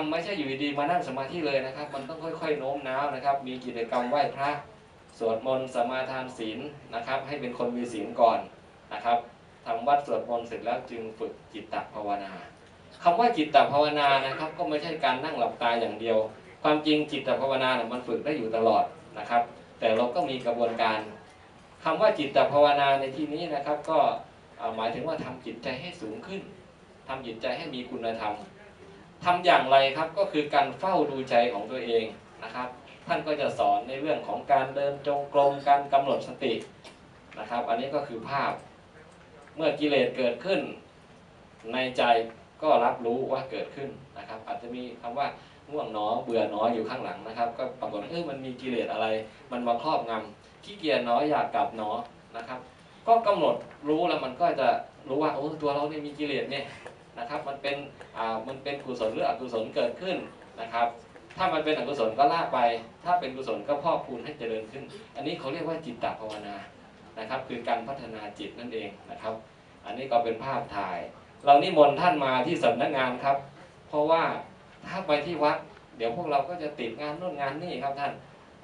รมไม่ใช่อยู่ดีๆมานั่งสมาธิเลยนะครับ มันต้องค่อยๆโน้มน้าวนะครับ มีกิจกรรมไหว้พระสวดมนต์สมาทานศีลนะครับ ให้เป็นคนมีศีลก่อนนะครับทำวัดสวดมนต์เสร็จแล้วจึงฝึกจิตตภาวนาคำว่าจิตตภาวนานะครับ ก็ไม่ใช่การนั่งหลับตาอย่างเดียว ความจริงจิตตภาวนาเนี่ยมันฝึกได้อยู่ตลอดนะครับ แต่เราก็มีกระบวนการคำว่าจิตตภาวนาในที่นี้นะครับ ก็หมายถึงว่าทำจิตใจให้สูงขึ้นทำจิตใจให้มีคุณธรรม ทำอย่างไรครับก็คือการเฝ้าดูใจของตัวเองนะครับ ท่านก็จะสอนในเรื่องของการเดินจงกรมการกำหนดสตินะครับ อันนี้ก็คือภาพ เมื่อกิเลสเกิดขึ้น ในใจก็รับรู้ว่าเกิดขึ้นนะครับ อาจจะมีคำว่าง่วงหนอเบื่อหนออยู่ข้างหลังนะครับ ก็ปรากฏเออมันมีกิเลสอะไร มันมาครอบงำขี้เกียจหนออยากกลับหนอนะครับ ก็กำหนดรู้แล้วมันก็จะรู้ว่าโอ้ตัวเราเนี่ยมีกิเลสเนี่ย นะครับมันเป็นอ่ามันเป็นกุศลหรืออกุศลเกิดขึ้นนะครับ ถ้ามันเป็นอกุศลก็ลากไป ถ้าเป็นกุศลก็พอกพูนให้เจริญขึ้น อันนี้เขาเรียกว่าจิตตภาวนานะครับ คือการพัฒนาจิตนั่นเองนะครับ อันนี้ก็เป็นภาพถ่าย เรานิมนต์ท่านมาที่สำนักงานครับ เพราะว่าถ้าไปที่วัดเดี๋ยวพวกเราก็จะติดงานโน่นงานนี่ครับท่าน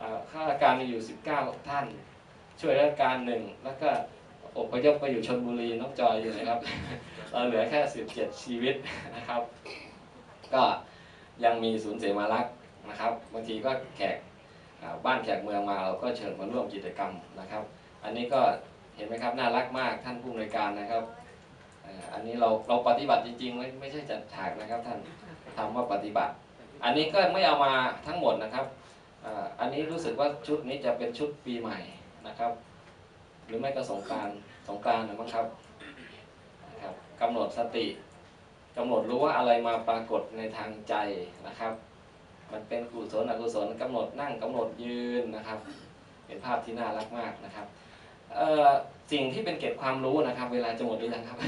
อาข้าราชการมีอยู่ 19 ท่าน ช่วยราชการหนึ่งแล้วก็ อพยพไปอยู่ชนบุรีน้องจอยอยู่นะครับเราเหลือแค่ 17 ชีวิตนะครับ ก็ยังมีศูนย์เสมารักษ์นะครับบางทีก็แขกอ่าบ้านแขกเมืองมาเราก็เชิญมาร่วมกิจกรรมนะครับ อันนี้ก็เห็นไหมครับน่ารักมากท่านผู้อำนวยการนะครับอ่าอันนี้เราเราปฏิบัติจริงๆไม่ไม่ใช่จัดฉากนะครับท่านทำว่าปฏิบัติ อันนี้ก็ไม่เอามาทั้งหมดนะครับอ่าอันนี้รู้สึกว่าชุดนี้จะเป็นชุดปีใหม่นะครับ หรือไม่ก็สงการสงการนะมั้งครับนะครับกำหนดสติกำหนดรู้ว่าอะไรมาปรากฏในทางใจนะครับ มันเป็นกุศลอกุศลกำหนดนั่งกำหนดยืนนะครับ เป็นภาพที่น่ารักมากนะครับเอ่อสิ่งที่เป็นเก็บความรู้นะครับ เวลาจะหมดหรือยังครับ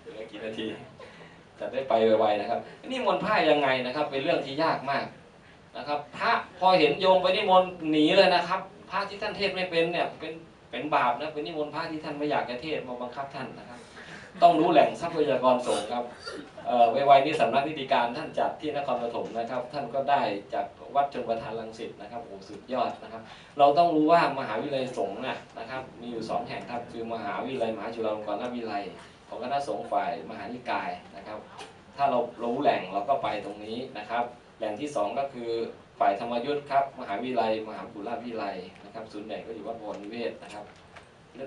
เหลือกี่นาทีจะได้ไปไวๆนะครับ นี่มนต์พระยังไงนะครับ เป็นเรื่องที่ยากมากนะครับ พระพอเห็นโยมไปนิมนต์หนีเลยนะครับ พระที่ท่านเทศไม่เป็นเนี่ยเป็น เป็นบาปนะเป็นนิมนต์พระที่ท่านไม่อยากจะเทศมาบังคับท่านนะครับ ต้องรู้แหล่งทรัพยากรสงฆ์ครับเอ่อไวๆนี่สำนักนิติการท่านจัดที่นครปฐมนะครับ ท่านก็ได้จากวัดชนประทานรังสิตนะครับโอ้สุดยอดนะครับ เราต้องรู้ว่ามหาวิทยาลัยสงฆ์นะนะครับ มีอยู่สองแห่งครับคือมหาวิทยาลัยมหาจุฬาลงกรณวิทยาลัยของคณะสงฆ์ฝ่ายมหานิกายนะครับ ถ้าเรารู้แหล่งเราก็ไปตรงนี้นะครับ แหล่งที่สองก็คือ ฝ่ายธรรมยุทธ์ครับ มหาวิทยาลัยมหาปุราวิทยาลัยนะครับศูนย์ใหญ่ก็อยู่วัดบวรนิเวศนะครับ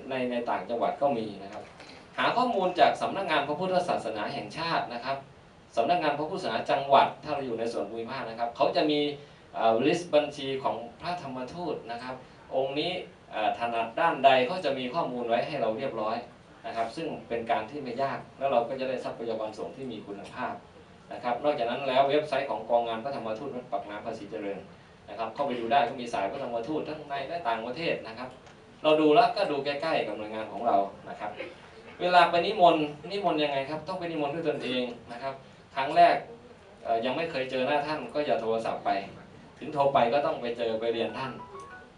ในในต่างจังหวัดก็มีนะครับ หาข้อมูลจากสำนักงานพระพุทธศาสนาแห่งชาตินะครับสำนักงานพระพุทธศาสนาจังหวัด ถ้าเราอยู่ในส่วนภูมิภาคนะครับเขาจะมีลิสต์บัญชีของพระธรรมทูตนะครับ องค์นี้อ่อถนัดด้านใดเขาจะมีข้อมูลไว้ให้เราเรียบร้อยนะครับ ซึ่งเป็นการที่ไม่ยากแล้วเราก็จะได้ทรัพยากรสงฆ์ที่มีคุณภาพ นะครับ นอกจากนั้นแล้วเว็บไซต์ของกองงานพระธรรมทูตวัดปักน้ำภาษีเจริญนะครับเข้าไปดูได้ก็มีสายพระธรรมทูตทั้งในและต่างประเทศนะครับ เราดูแล้วก็ดูใกล้ๆกับหน่วยงานของเรานะครับ เวลาไปนิมนต์นิมนต์ยังไงครับต้องไปนิมนต์ด้วยตนเองนะครับ ครั้งแรกยังไม่เคยเจอหน้าท่านก็อย่าโทรศัพท์ไป ถึงโทรไปก็ต้องไปเจอไปเรียนท่าน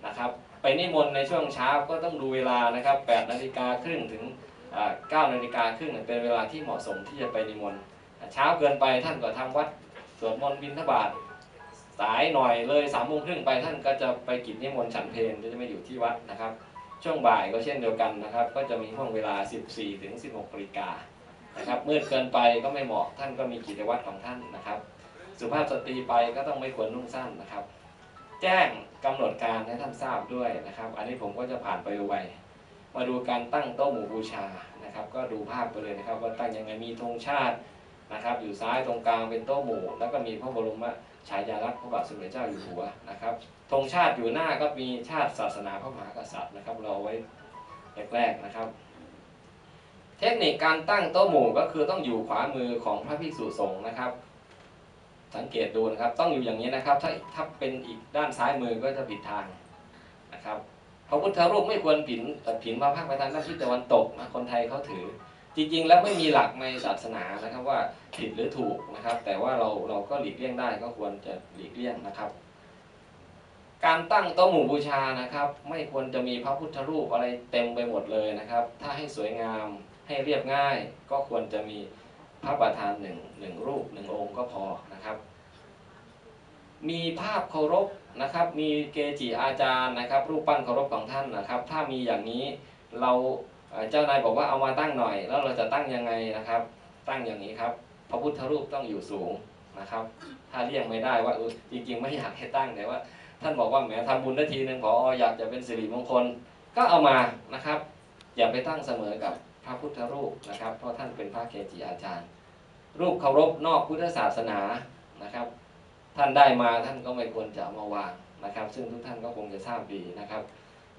นะครับ ไปนิมนต์ในช่วงเช้าก็ต้องดูเวลานะครับ8นาฬิกาครึ่งถึงอ่า9นาฬิกาครึ่งเป็นเวลาที่เหมาะสมที่จะไปนิมนต์ เช้าเกินไปท่านก็ทำวัดสวดมนต์บิณฑบาตสายหน่อยเลยสามโมงครึ่งไปท่านก็จะไปกิจนิมนต์ฉันเพลจะไม่อยู่ที่วัดนะครับ ช่วงบ่ายก็เช่นเดียวกันนะครับ ก็จะมีห่วงเวลา 14 ถึง 16นาฬิกานะครับมืดเกินไปก็ไม่เหมาะท่านก็มีกิจวัตรของท่านนะครับ สุภาพสตรีไปก็ต้องไม่ควรนุ่งสั้นนะครับ แจ้งกำหนดการให้ท่านทราบด้วยนะครับ อันนี้ผมก็จะผ่านไปไวมาดูการตั้งโต๊ะหมู่บูชานะครับ ก็ดูภาพไปเลยนะครับ ว่าตั้งยังไงมีธงชาติ นะครับ อยู่ซ้ายตรงกลางเป็นโต๊ะหมู่ แล้วก็มีพระบรมฉายาลักษณ์พระบาทสมเด็จเจ้าอยู่หัวนะครับธงชาติอยู่หน้าก็มีชาติศาสนาพระมหากษัตริย์นะครับ เราไว้แรกๆนะครับ เทคนิคการตั้งโต๊ะหมู่ก็คือต้องอยู่ขวามือของพระภิกษุสงฆ์นะครับ สังเกตดูนะครับ ต้องอยู่อย่างนี้นะครับ ถ้าถ้าเป็นอีกด้านซ้ายมือก็จะผิดทางนะครับพระพุทธรูปไม่ควรผินแต่ผินพระพักตร์ไปทางด้านทิศตะวันตกนะคนไทยเขาถือ จริงๆ แล้วไม่มีหลักในศาสนานะครับว่าผิดหรือถูกนะครับ แต่ว่าเราเราก็หลีกเลี่ยงได้ก็ควรจะหลีกเลี่ยงนะครับ การตั้งโต๊ะหมู่บูชานะครับ ไม่ควรจะมีพระพุทธรูปอะไรเต็มไปหมดเลยนะครับ ถ้าให้สวยงามให้เรียบง่าย ก็ควรจะมีพระประธานหนึ่งหนึ่งรูปหนึ่งองค์ก็พอนะครับ มีภาพเคารพนะครับ มีเกจิอาจารย์นะครับ รูปปั้นเคารพของท่านนะครับ ถ้ามีอย่างนี้เรา เจ้านายบอกว่าเอามาตั้งหน่อย แล้วเราจะตั้งยังไงนะครับ ตั้งอย่างนี้ครับพระพุทธรูปต้องอยู่สูงนะครับ ถ้าเลี่ยงไม่ได้ว่าเออจริงๆ ไม่อยากให้ตั้งแต่ว่า ท่านบอกว่าแหมทำบุญนาทีหนึ่งพออยากจะเป็นสิริมงคลก็เอามานะครับ อย่าไปตั้งเสมอกับพระพุทธรูปนะครับ เพราะท่านเป็นพระเกจิอาจารย์ รูปเคารพนอกพุทธศาสนานะครับ ท่านได้มาท่านก็ไม่ควรจะมาวางนะครับ ซึ่งทุกท่านก็คงจะทราบดีนะครับ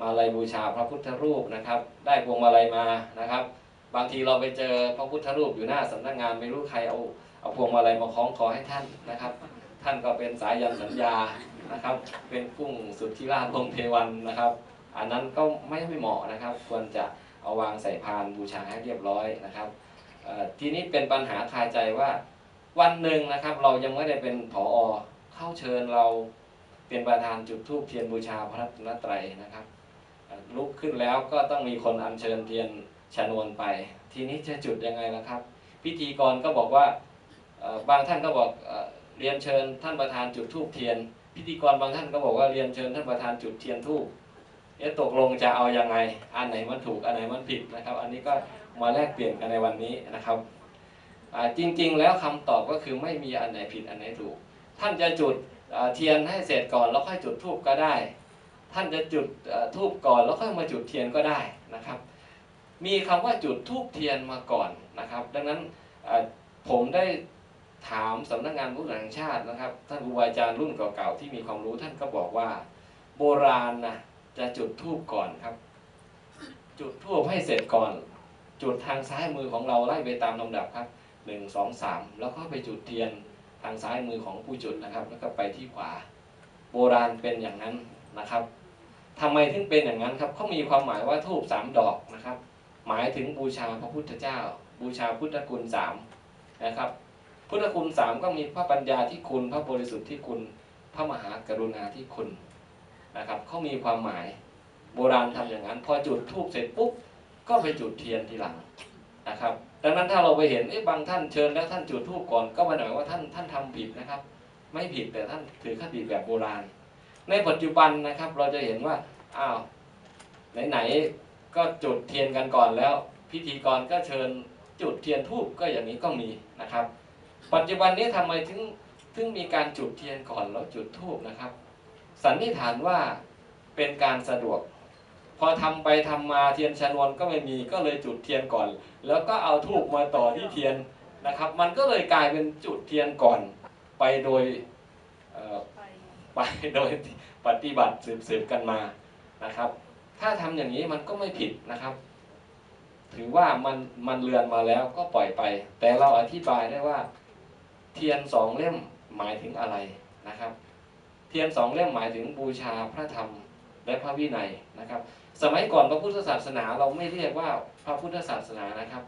มาลัยบูชาพระพุทธรูปนะครับ ได้พวงมาลัยมานะครับ บางทีเราไปเจอพระพุทธรูปอยู่หน้าสำนักงานไม่รู้ใครเอาเอาพวงมาลัยมาคล้องคอให้ท่านนะครับ ท่านก็เป็นสายยันสัญญานะครับ เป็นกุ้งสุดทธิราชพงเทวันนะครับ อันนั้นก็ไม่ไม่เหมาะนะครับ ควรจะเอาวางใส่พานบูชาให้เรียบร้อยนะครับทีนี้เป็นปัญหาคาใจว่าวันหนึ่งนะครับ เรายังไม่ได้เป็นผอเข้าเชิญเราเป็นประธานจุดธูปเทียนบูชาพระรัตนตรัยนะครับ ลุกขึ้นแล้วก็ต้องมีคนอัญเชิญเทียนชนวนไป ทีนี้จะจุดยังไงล่ะครับ พิธีกรก็บอกว่าบางท่านก็บอกเรียนเชิญท่านประธานจุดธูปเทียน พิธีกรบางท่านก็บอกว่าเรียนเชิญท่านประธานจุดเทียนธูปเอ๊ะตกลงจะเอายังไง อันไหนมันถูกอันไหนมันผิดนะครับ อันนี้ก็มาแลกเปลี่ยนกันในวันนี้นะครับจริงๆ แล้วคำตอบก็คือไม่มีอันไหนผิดอันไหนถูก ท่านจะจุดเทียนให้เสร็จก่อนแล้วค่อยจุดธูปก็ได้ ท่านจะจุดเอ่อธูปก่อนแล้วค่อยมาจุดเทียนก็ได้นะครับ มีคำว่าจุดธูปเทียนมาก่อนนะครับ ดังนั้นผมได้ถามสำนักงานพุทธแห่งชาตินะครับ ท่านครูบาอาจารย์รุ่นเก่าๆที่มีความรู้ท่านก็บอกว่า โบราณนะจะจุดธูปก่อนครับ จุดธูปให้เสร็จก่อน จุดทางซ้ายมือของเราไล่ไปตามลำดับครับหนึ่งสองสามแล้วก็ไปจุดเทียนทางซ้ายมือของผู้จุดนะครับ แล้วก็ไปที่ขวา โบราณเป็นอย่างนั้นนะครับ ทำไมถึงเป็นอย่างนั้นครับเขามีความหมายว่าธูปสามดอกนะครับ หมายถึงบูชาพระพุทธเจ้า บูชาพุทธคุณสามนะครับ พุทธคุณสามก็มีพระปัญญาที่คุณ พระบริสุทธิ์ที่คุณ พระมหากรุณาที่คุณนะครับเขามีความหมายโบราณทำอย่างนั้น พอจุดธูปเสร็จปุ๊บก็ไปจุดเทียนทีหลังนะครับ ดังนั้นถ้าเราไปเห็นเอ๊ะบางท่านเชิญแล้วท่านจุดธูปก่อนก็ม่ได้หมายว่าท่านท่านทำผิดนะครับ ไม่ผิดแต่ท่านถือคติแบบโบราณ ในปัจจุบันนะครับเราจะเห็นว่าอ้าวไหนๆก็จุดเทียนกันก่อนแล้ว พิธีกรก็เชิญจุดเทียนธูปก็อย่างนี้ก็มีนะครับ ปัจจุบันนี้ทำไมถึงถึงมีการจุดเทียนก่อนแล้วจุดธูปนะครับ สันนิษฐานว่าเป็นการสะดวก พอทำไปทำมาเทียนชนวนก็ไม่มีก็เลยจุดเทียนก่อน แล้วก็เอาทูบมาต่อที่เทียนนะครับ มันก็เลยกลายเป็นจุดเทียนก่อนไปโดยเไปโดยปฏิบัติสืบๆกันมานะครับ ถ้าทำอย่างนี้มันก็ไม่ผิดนะครับ ถือว่ามันมันเลือนมาแล้วก็ปล่อยไป แต่เราอธิบายได้ว่า เทียนสองเล่มหมายถึงอะไรนะครับ เทียนสองเล่มหมายถึงบูชาพระธรรมและพระวินัยนะครับ สมัยก่อนพระพุทธศาสนาเราไม่เรียกว่าพระพุทธศาสนานะครับ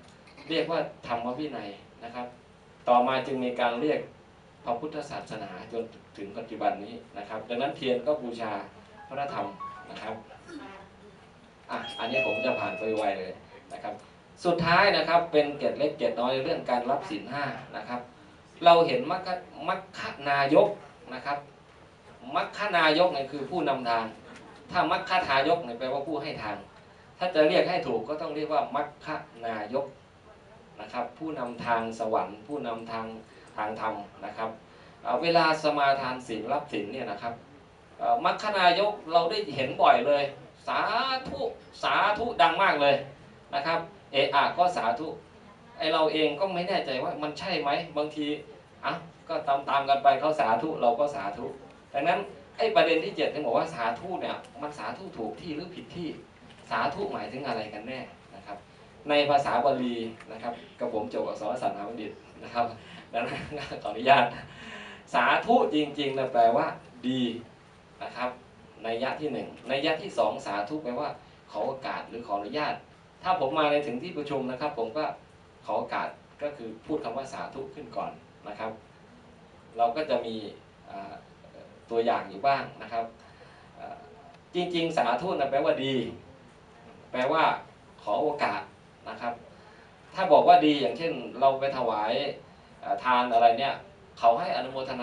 เรียกว่าธรรมวินัยนะครับ ต่อมาจึงมีการเรียก พระพุทธศาสนาจนถึงปัจจุบันนี้นะครับ ดังนั้นเทียนก็บูชาพระธรรมนะครับอะอันนี้ผมจะผ่านไปไวเลยนะครับ สุดท้ายนะครับเป็นเกร็ดเล็กเกร็ดน้อยเรื่องการรับศีลห้านะครับ เราเห็นมัคคมัคคนายกนะครับมัคคนายกเนี่ยคือผู้นำทาง ถ้ามัคคทายกเนี่ยแปลว่าผู้ให้ทาง ถ้าจะเรียกให้ถูกก็ต้องเรียกว่ามัคคนายกนะครับ ผู้นำทางสวรรค์ ผู้นำทาง ทางธรรมนะครับเเวลาสมาทานศีลรับศีลเนี่ยนะครับมัคคนายกเราได้เห็นบ่อยเลย สาธุสาธุดังมากเลยนะครับเอะอะก็สาธุไอเราเองก็ไม่แน่ใจว่ามันใช่ไหมบางทีอะก็ตามตามกันไปเขาสาธุเราก็สาธุดังนั้นไอประเด็นที่เจ็ดที่บอกว่าสาธุเนี่ยมันสาธุถูกที่หรือผิดที่สาธุหมายถึงอะไรกันแน่ ในภาษาบาลีนะครับกับผมจบอักษรศาสตร์มหาบัณฑิตนะครับดังนั้นขออนุญาต สาธุจริงๆนะแปลว่าดีนะครับในยะที่หนึ่งในยะที่สองสาธุแปลว่า ขอโอกาสหรือขออนุญาต ถ้าผมมาในถึงที่ประชุมนะครับ ผมก็ขอโอกาสก็คือพูดคำว่าสาธุขึ้นก่อนนะครับ เราก็จะมีตัวอย่างอยู่บ้างนะครับ จริงๆ สาธุนะแปลว่าดี แปลว่าขอโอกาส นะครับ ถ้าบอกว่าดีอย่างเช่นเราไปถวายทานอะไรเนี่ย เขาให้อนุโมทนา